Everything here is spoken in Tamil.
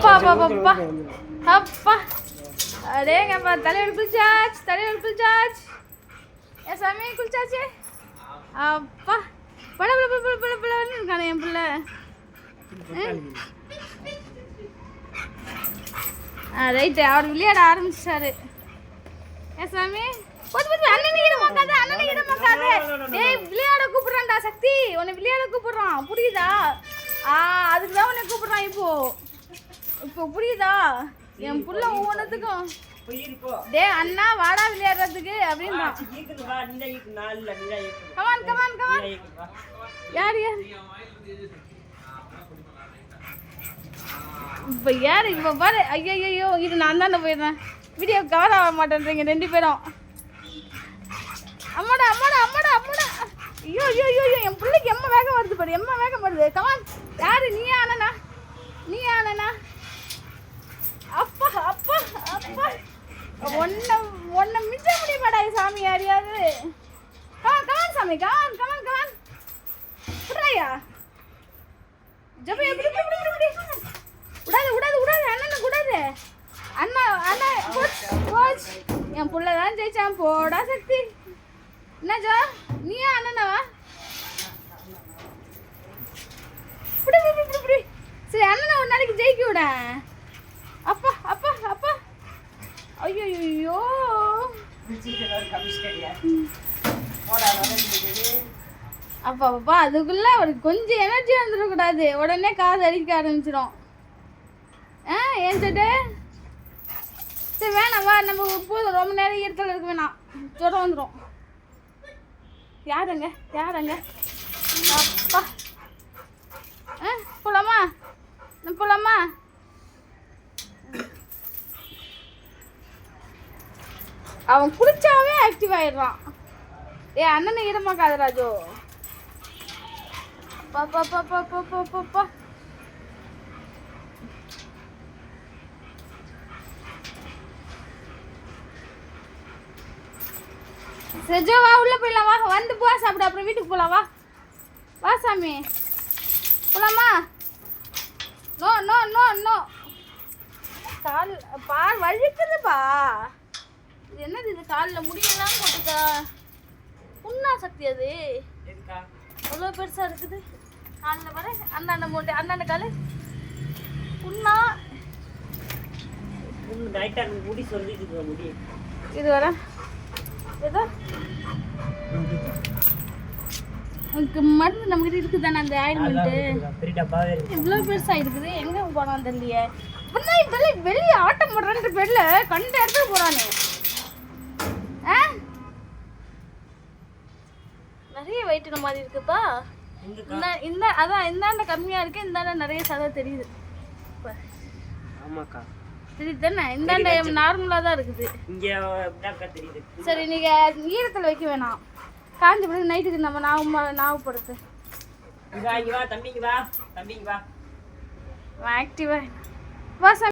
அப்பா அப்பா அப்பா. அப்பா. அடேங்கப்பா தலைவர் குளிச்சாச்சு தலைவர் குளிச்சாச்சு என் சாமி குளிச்சாச்சு அப்பா. பட பட பட பட படன்னு இருக்கானே என் பிள்ளை. ஆ ரைட்டு. அவர் விளையாட ஆரம்பிச்சிட்டாரு. ஏன் சாமி. விளையாட கூப்பிடுறான்டா சக்தி. உன்னை விளையாட கூப்பிடுறான். புரியுதா? ஆ அதுக்கு தான் உன்னை கூப்பிடுறான் இப்போ. இப்போ புரியுதா? என் புள்ள ஒவ்வொன்றுத்துக்கும் டேய் அண்ணா வாடா விளையாடுறதுக்கு அப்படின்றான் கமான் கமான் கமான் யார் யார்? இப்போ யார்? இப்போ பாரு. ஐயோ இது நான் தானே போயிடுறேன். வீடியோ கவர் ஆக மாட்டேன்றீங்க ரெண்டு பேரும். அம்மாடா அம்மாடா அம்மாடா அம்மாடா. ஐயோ ஐயோ ஐயோ என் பிள்ளைக்கு எம்மா வேகம் வருது பாரு. எம்மா வேகம் வருது. கமான் யாரு? நீ ஆனனா நீ ஆனனா அப்பா அப்பா அப்பா ஒன்ன ஒன்ன மிஞ்ச முடியுமாடா சாமி யாரையாவது கமான் கமான் சாமி come on come on come on புறாயா ஜப எப்படி எப்படி எப்படி எப்படி விடாது விடாது விடாது அண்ணன் விடாது அண்ணா அண்ணா கோச் கோச் என் புள்ள தான் ஜெயிச்சான் போடா சக்தி. என்ன ஜோ நீயா அண்ணனவா? இப்படி இப்படி இப்படி இப்படி சரி அண்ணனை ஒரு நாளைக்கு ஜெயிக்க விட. அப்பா அப்பா அப்பா. ஐயோ ஐயோ அப்பா அப்பா அதுக்குள்ள அவருக்கு கொஞ்சம் எனர்ஜி வந்துடக்கூடாது. உடனே காது அடிக்க ஆரம்பிச்சிடும். ஆ ஏன் சட்டு சரி வேணாம் வா நம்ம போதும். ரொம்ப நேரம் ஈரத்தில் இருக்க வேணாம். ஜுரம் வந்துடும் யாருங்க? யாருங்க? அப்பா. ஆ போலாமா? நம்ம போலாமா? அவன் குளிச்சாவே ஆக்டிவ் ஆயிடுறான். ఏ అన్నని ఈడమ్మా కాదు రాజు పాప சஜோ வா உள்ளே போயிடலாம் வா. வந்து போ சாப்பிட அப்புறம் வீட்டுக்கு போகலாம் வா. வா சாமி. போகலாமா நோ நோ நோ நோ. கால் பார் வழுக்குதுப்பா இது என்னது இது? காலில் முடியெல்லாம் போட்டுக்கா புண்ணா சக்தி அது அவ்வளோ பெருசாக இருக்குது. காலில் வர அந்தாண்ட மூட்டை அந்தாண்ட காலு. புண்ணா முடி சொல்லிட்டு முடி. இது வர ஏதோ? உனக்கு மருந்து நம்மகிட்ட இருக்குதானே அந்த ஆயில்மெண்ட்டு பெரிய டப்பாவே இருக்கு இவ்வளோ பெருசாக இருக்குது. எங்கே போனான் தெரியலையே. இப்பெல்லாம் வெளியே ஆட்டம் போடுறன்ற பேர்ல கண்ட இடத்துக்கு போறானே. வெயிட் மாதிரி இருக்குப்பா. இந்த இந்த அதான் இந்தாண்ட கம்மியா இருக்கு இந்தாண்ட நிறைய சதை தெரியுது. ஆமாக்கா. தெரியுது தானே? இந்தாண்ட நார்மலாக தான் இருக்குது. இங்க சரி நீங்க ஈரத்தில் வைக்க வேணாம். காஞ்ச பிறகு நைட்டுக்கு நம்ம நாவு நாவுப்படுத்து வா இங்க வா தம்பிங்க வா. தம்பிங்க வா. ஆக்டிவா வா